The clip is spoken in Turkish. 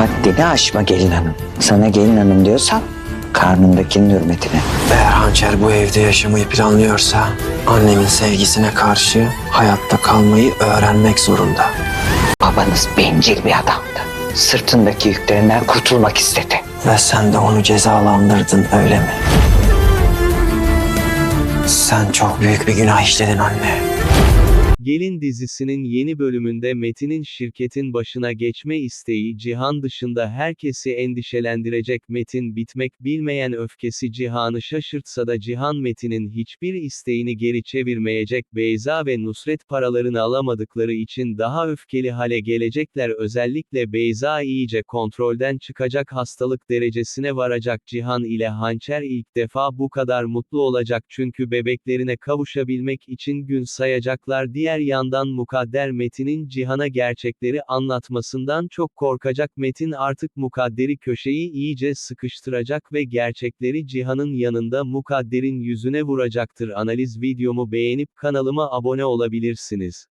Haddini aşma gelin hanım. Sana gelin hanım diyorsam karnındakinin hürmetine. Eğer hançer bu evde yaşamayı planlıyorsa annemin sevgisine karşı hayatta kalmayı öğrenmek zorunda. Babanız bencil bir adamdı. Sırtındaki yüklerinden kurtulmak istedi. Ve sen de onu cezalandırdın öyle mi? Sen çok büyük bir günah işledin anne. Gelin dizisinin yeni bölümünde Metin'in şirketin başına geçme isteği Cihan dışında herkesi endişelendirecek Metin bitmek bilmeyen öfkesi Cihan'ı şaşırtsa da Cihan Metin'in hiçbir isteğini geri çevirmeyecek Beyza ve Nusret paralarını alamadıkları için daha öfkeli hale gelecekler. Özellikle Beyza iyice kontrolden çıkacak hastalık derecesine varacak Cihan ile Hançer ilk defa bu kadar mutlu olacak. Çünkü bebeklerine kavuşabilmek için gün sayacaklar diğer yandan Mukadder Metin'in Cihan'a gerçekleri anlatmasından çok korkacak Metin artık Mukadder'i köşeyi iyice sıkıştıracak ve gerçekleri Cihan'ın yanında Mukadder'in yüzüne vuracaktır analiz videomu beğenip kanalıma abone olabilirsiniz.